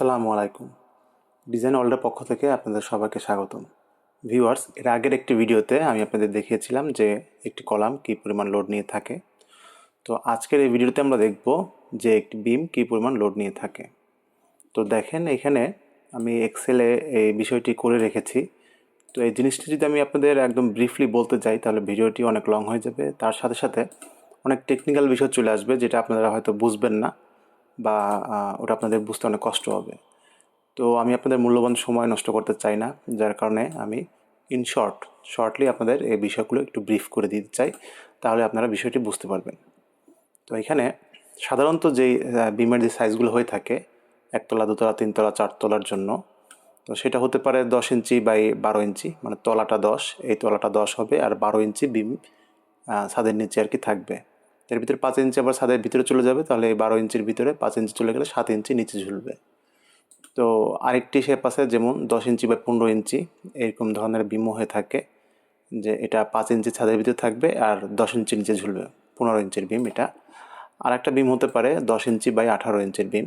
আসসালামু আলাইকুম। ডিজাইন ওয়ার্ল্ডের পক্ষ থেকে আপনাদের সবাইকে স্বাগতম। ভিউয়ার্স, এর আগের একটি ভিডিওতে আমি আপনাদের দেখিয়েছিলাম যে একটি কলাম কী পরিমাণ লোড নিয়ে থাকে। তো আজকের এই ভিডিওতে আমরা দেখব যে একটি বিম কী পরিমাণ লোড নিয়ে থাকে। তো দেখেন, এখানে আমি এক্সেলে এই বিষয়টি করে রেখেছি। তো এই জিনিসটি যদি আমি আপনাদের একদম ব্রিফলি বলতে যাই, তাহলে ভিডিওটি অনেক লং হয়ে যাবে। তার সাথে সাথে অনেক টেকনিক্যাল বিষয় চলে আসবে, যেটা আপনারা হয়তো বুঝবেন না। বা ওটা আপনাদের বুঝতে অনেক কষ্ট হবে। তো আমি আপনাদের মূল্যবান সময় নষ্ট করতে চাই না, যার কারণে আমি ইন শর্ট শর্টলি আপনাদের এই বিষয়গুলো একটু ব্রিফ করে দিতে চাই, তাহলে আপনারা বিষয়টি বুঝতে পারবেন। তো এখানে সাধারণত যেই বিমের যে সাইজগুলো হয়ে থাকে, একতলা, দুতলা, তিনতলা, চারতলার জন্য, তো সেটা হতে পারে দশ ইঞ্চি বাই বারো ইঞ্চি মানে তলাটা দশ, এই তলাটা দশ হবে আর বারো ইঞ্চি বিম ছাদের নিচে আর কি থাকবে। এর ভিতরে পাঁচ ইঞ্চি আবার ছাদের ভিতরে চলে যাবে, তাহলে এই বারো ইঞ্চির ভিতরে পাঁচ ইঞ্চি চলে গেলে সাত ইঞ্চি নিচে ঝুলবে। তো আরেকটি শেপ আছে যেমন দশ ইঞ্চি বা পনেরো ইঞ্চি, এরকম ধরনের বিমও হয়ে থাকে যে এটা পাঁচ ইঞ্চি ছাদের ভিতরে থাকবে আর দশ ইঞ্চি নিচে ঝুলবে, পনেরো ইঞ্চির বিম এটা। আর একটা বিম হতে পারে দশ ইঞ্চি বাই আঠারো ইঞ্চির বিম।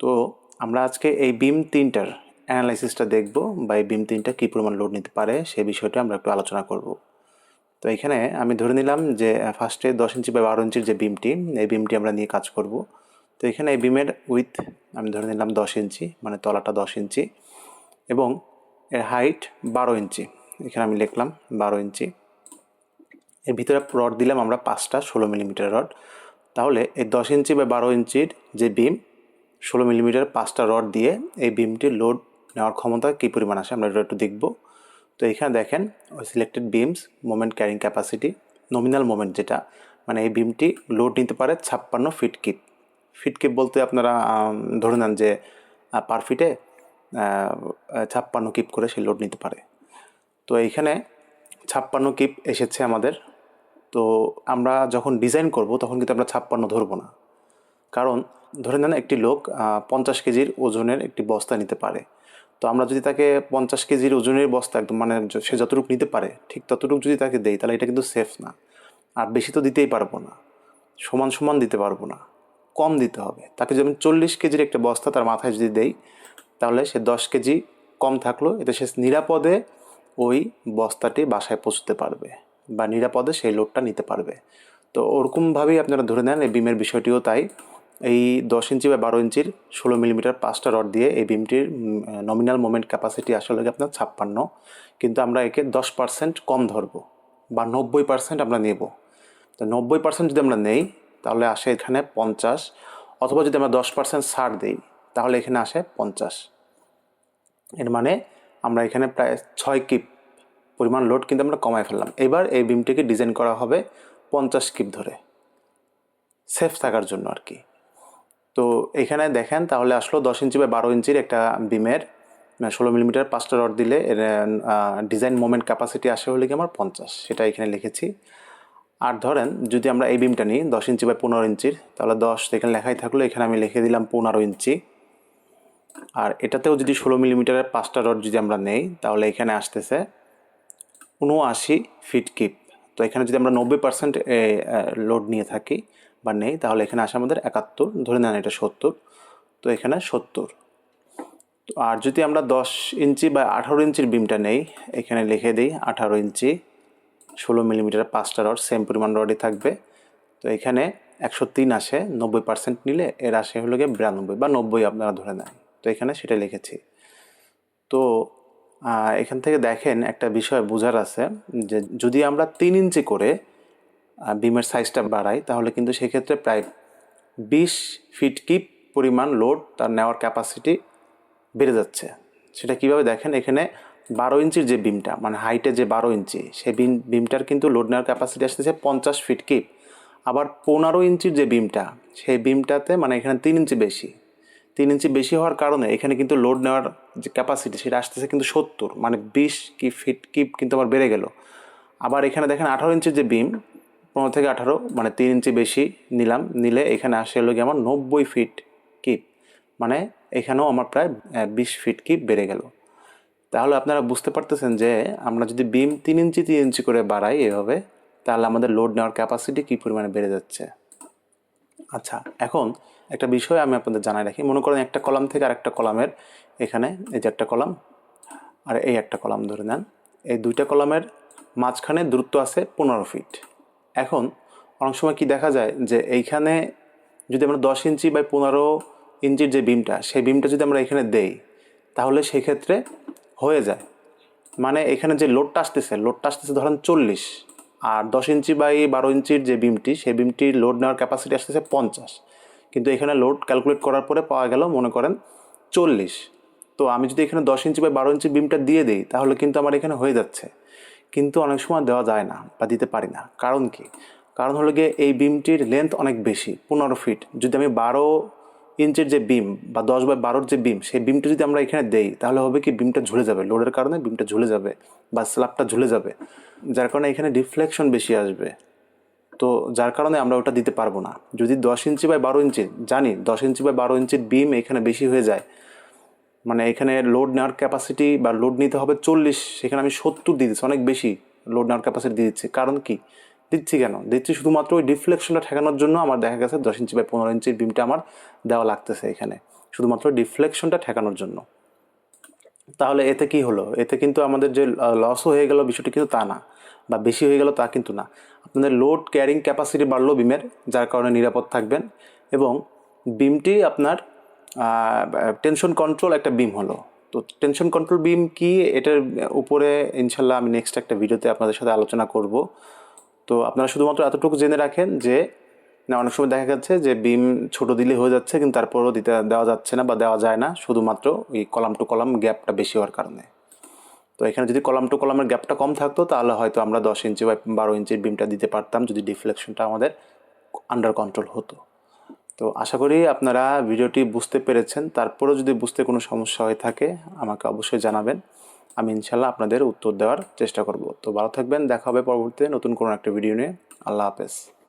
তো আমরা আজকে এই বিম তিনটার অ্যানালাইসিসটা দেখব বা এই বিম তিনটা কী পরিমাণ লোড নিতে পারে, সে বিষয়টা আমরা একটু আলোচনা করব। তো এখানে আমি ধরে নিলাম যে ফার্স্টে দশ ইঞ্চি বা বারো ইঞ্চির যে বিমটি এই বিমটি আমরা নিয়ে কাজ করব। তো এখানে এই বিমের উইথ আমি ধরে নিলাম দশ ইঞ্চি মানে তলাটা দশ ইঞ্চি এবং এর হাইট বারো ইঞ্চি। এখানে আমি লিখলাম বারো ইঞ্চি। এর ভিতরে রড দিলাম আমরা পাঁচটা ষোলো মিলিমিটার রড তাহলে এই দশ ইঞ্চি বা বারো ইঞ্চির যে বিম ষোলো মিলিমিটার পাঁচটা রড দিয়ে এই বিমটির লোড নেওয়ার ক্ষমতা কী পরিমাণ আসে? আমরা একটু দেখব। তো এখানে দেখেন, ওই selected beams moment carrying capacity nominal moment যেটা মানে এই বিমটি লোড নিতে পারে ছাপ্পান্ন ফিট কিপ ফিট কিপ বলতে আপনারা ধরে নেন যে পার ফিটে ছাপ্পান্ন কিপ করে সে লোড নিতে পারে। তো এইখানে ছাপ্পান্ন কিপ এসেছে আমাদের। তো আমরা যখন ডিজাইন করব, তখন কিন্তু আমরা ছাপ্পান্ন ধরবো না। কারণ, ধরে নেন একটি লোক পঞ্চাশ কেজির ওজনের একটি বস্তা নিতে পারে। তো আমরা যদি তাকে পঞ্চাশ কেজির ওজনের বস্তা একদম মানে সে যতটুকু নিতে পারে, ঠিক ততটুকু যদি তাকে দেই, তাহলে এটা কিন্তু সেফ না। আর বেশি তো দিতেই পারব না। সমান সমান দিতে পারব না। কম দিতে হবে। তাকে যেমন চল্লিশ কেজির একটা বস্তা তার মাথায় যদি দেই, তাহলে সে দশ কেজি কম থাকল এতে সে নিরাপদে ওই বস্তাটি বাসায় পৌঁছতে পারবে বা নিরাপদে সেই লোডটা নিতে পারবে। তো ওরকমভাবেই আপনারা ধরে নেন এই বিমের বিষয়টিও তাই। এই দশ ইঞ্চি বা বারো ইঞ্চির ষোলো মিলিমিটার পাঁচটা রড দিয়ে এই বিমটির নমিনাল মোমেন্ট ক্যাপাসিটি আসলে আপনার ছাপ্পান্ন। কিন্তু আমরা একে দশ পার্সেন্ট কম ধরবো বা নব্বই পার্সেন্ট আমরা নেব। তো নব্বই পার্সেন্ট যদি আমরা নেই, তাহলে আসে এখানে পঞ্চাশ। অথবা যদি আমরা দশ পার্সেন্ট ছাড় দিই, তাহলে এখানে আসে পঞ্চাশ। এর মানে আমরা এখানে প্রায় ছয় কিপ পরিমাণ লোড কিন্তু আমরা কমায় ফেললাম। এবার এই বিমটিকে ডিজাইন করা হবে পঞ্চাশ কিপ ধরে। সেফ থাকার জন্য আর কি। তো এখানে দেখেন, তাহলে আসলো দশ ইঞ্চি বা বারো ইঞ্চির একটা বিমের ষোলো মিলিমিটার পাঁচটা রড দিলে এর ডিজাইন মোমেন্ট ক্যাপাসিটি আসে হলে কি আমার পঞ্চাশ, সেটা এখানে লিখেছি। আর ধরেন, যদি আমরা এই বিমটা নিই, দশ ইঞ্চি বা পনেরো ইঞ্চির, তাহলে দশ এখানে লেখাই থাকল, এখানে আমি লিখে দিলাম পনেরো ইঞ্চি। আর এটাতেও যদি ষোলো মিলিমিটারের পাঁচটা রড যদি আমরা নেই, তাহলে এখানে আসতেছে উনআশি ফিট কিপ। তো এখানে যদি আমরা নব্বই পার্সেন্ট লোড নিয়ে থাকি বা নেই, তাহলে এখানে আসে আমাদের একাত্তর, ধরে নেন এটা সত্তর, তো এখানে সত্তর। তো আর যদি আমরা দশ ইঞ্চি বা আঠারো ইঞ্চির বিমটা নেই, এখানে লিখে দিই আঠারো ইঞ্চি, ষোলো মিলিমিটার পাঁচটা রড সেম পরিমাণ রডই থাকবে। তো এখানে একশো তিন আসে, নব্বই পার্সেন্ট নিলে এর আসে হলো গিয়ে বিরানব্বই বা নব্বই আপনারা ধরে নেন। তো এখানে সেটা লিখেছি। তো এখান থেকে দেখেন একটা বিষয় বোঝার আছে যে যদি আমরা তিন ইঞ্চি করে বিমের সাইজটা বাড়াই, তাহলে কিন্তু সেক্ষেত্রে প্রায় বিশ ফিট কি পরিমাণ লোড তার নেওয়ার ক্যাপাসিটি বেড়ে যাচ্ছে। সেটা কীভাবে দেখেন? এখানে বারো ইঞ্চির যে বিমটা মানে হাইটে যে বারো ইঞ্চি, সেই বিম বিমটার কিন্তু লোড নেওয়ার ক্যাপাসিটি আসতেছে পঞ্চাশ ফিট কিপ আবার পনেরো ইঞ্চির যে বিমটা সেই বিমটাতে মানে এখানে তিন ইঞ্চি বেশি। তিন ইঞ্চি বেশি হওয়ার কারণে এখানে কিন্তু লোড নেওয়ার যে ক্যাপাসিটি সেটা আসতেছে কিন্তু সত্তর মানে বিশ কি ফিট কিপ কিন্তু আমার বেড়ে গেল। আবার এখানে দেখেন আঠারো ইঞ্চির যে বিম পনেরো থেকে আঠারো মানে তিন ইঞ্চি বেশি নিলাম। নিলে এখানে আসে হলো গিয়ে আমার নব্বই ফিট কিপ মানে এখানেও আমার প্রায় বিশ ফিট কিপ বেড়ে গেল। তাহলে আপনারা বুঝতে পারতেছেন যে আমরা যদি বিম তিন ইঞ্চি তিন ইঞ্চি করে বাড়াই এভাবে, তাহলে আমাদের লোড নেওয়ার ক্যাপাসিটি কী পরিমাণে বেড়ে যাচ্ছে? আচ্ছা এখন একটা বিষয় আমি আপনাদের জানাই রাখি। মনে করেন একটা কলাম থেকে আরেকটা কলামের এখানে, এই যে একটা কলাম, আর এই একটা কলাম ধরে নেন। এই দুইটা কলামের মাঝখানে দূরত্ব আছে পনেরো ফিট এখন অনেক সময় কি দেখা যায় যে এইখানে যদি আমরা দশ ইঞ্চি বাই পনেরো ইঞ্চির যে বিমটা সেই বিমটা যদি আমরা এখানে দেই, তাহলে সেই ক্ষেত্রে হয়ে যায়। মানে এখানে যে লোডটা আসতেছে লোডটা আসতেছে ধরেন চল্লিশ, আর দশ ইঞ্চি বাই বারো ইঞ্চির যে বিমটি সেই বিমটির লোড নেওয়ার ক্যাপাসিটি আসতেছে পঞ্চাশ। কিন্তু এখানে লোড ক্যালকুলেট করার পরে পাওয়া গেল, মনে করেন চল্লিশ। তো আমি যদি এখানে দশ ইঞ্চি বা বারো ইঞ্চি বিমটা দিয়ে দিই, তাহলে কিন্তু আমার এখানে হয়ে যাচ্ছে। কিন্তু অনেক সময় দেওয়া যায় না বা দিতে পারি না। কারণ কি? কারণ হলো গিয়ে এই বিমটির লেন্থ অনেক বেশি, পনেরো ফিট যদি আমি বারো ইঞ্চের যে বিম বা দশ বাই বারোর যে বিম, সেই বিমটা যদি আমরা এখানে দেই, তাহলে হবে কি বিমটা ঝুলে যাবে। লোডের কারণে বিমটা ঝুলে যাবে বা স্ল্যাবটা ঝুলে যাবে। যার কারণে এখানে ডিফ্লেকশন বেশি আসবে। তো যার কারণে আমরা ওটা দিতে পারব না। যদি দশ ইঞ্চি বাই বারো ইঞ্চি, জানি দশ ইঞ্চি বাই বারো ইঞ্চির বিম এখানে বেশি হয়ে যায়। মানে এখানে লোড নেওয়ার ক্যাপাসিটি বা লোড নিতে হবে চল্লিশ, সেখানে আমি সত্তর দিয়ে দিচ্ছি, অনেক বেশি লোড নেওয়ার ক্যাপাসিটি দিয়ে দিচ্ছি। কারণ কি? দিচ্ছি কেন? দিচ্ছি শুধুমাত্র ওই ডিফ্লেকশনটা ঠেকানোর জন্য আমার দেখা গেছে দশ ইঞ্চি বাই পনেরো ইঞ্চির বিমটা আমার দেওয়া লাগতেছে এখানে। শুধুমাত্র ডিফ্লেকশনটা ঠেকানোর জন্য। তাহলে এতে কি হলো? এতে কিন্তু আমাদের যে লসও হয়ে গেল, বিষয়টি কিন্তু তা না। বা বেশি হয়ে গেল তা কিন্তু না। আপনাদের লোড ক্যারিং ক্যাপাসিটি বাড়লো বিমের যার কারণে নিরাপদ থাকবেন। এবং বিমটি আপনার টেনশন কন্ট্রোল একটা বিম হলো। তো টেনশন কন্ট্রোল বিম কি? এটার উপরে ইনশাল্লাহ আমি নেক্সট একটা ভিডিওতে আপনাদের সাথে আলোচনা করব। তো আপনারা শুধুমাত্র এতটুকু জেনে রাখেন যে, না, অনেক সময় দেখা যাচ্ছে যে বিম ছোট দিলে হয়ে যাচ্ছে, কিন্তু তারপরও দিতে, দেওয়া যাচ্ছে না বা দেওয়া যায় না। শুধুমাত্র ওই কলাম টু কলাম গ্যাপটা বেশি হওয়ার কারণে। তো এখানে যদি কলাম টু কলামের গ্যাপটা কম থাকতো, তাহলে হয়তো আমরা দশ ইঞ্চি বা বারো ইঞ্চির বিমটা দিতে পারতাম, যদি ডিফ্লেকশনটা আমাদের আন্ডার কন্ট্রোল হতো। তো আশা করি আপনারা ভিডিওটি বুঝতে পেরেছেন। তারপরেও যদি বুঝতে কোনো সমস্যা হয়ে থাকে, আমাকে অবশ্যই জানাবেন। আমি ইনশাল্লাহ আপনাদের উত্তর দেওয়ার চেষ্টা করব। তো ভালো থাকবেন, দেখা হবে পরবর্তীতে নতুন কোনো একটা ভিডিও নিয়ে। আল্লাহ হাফেজ।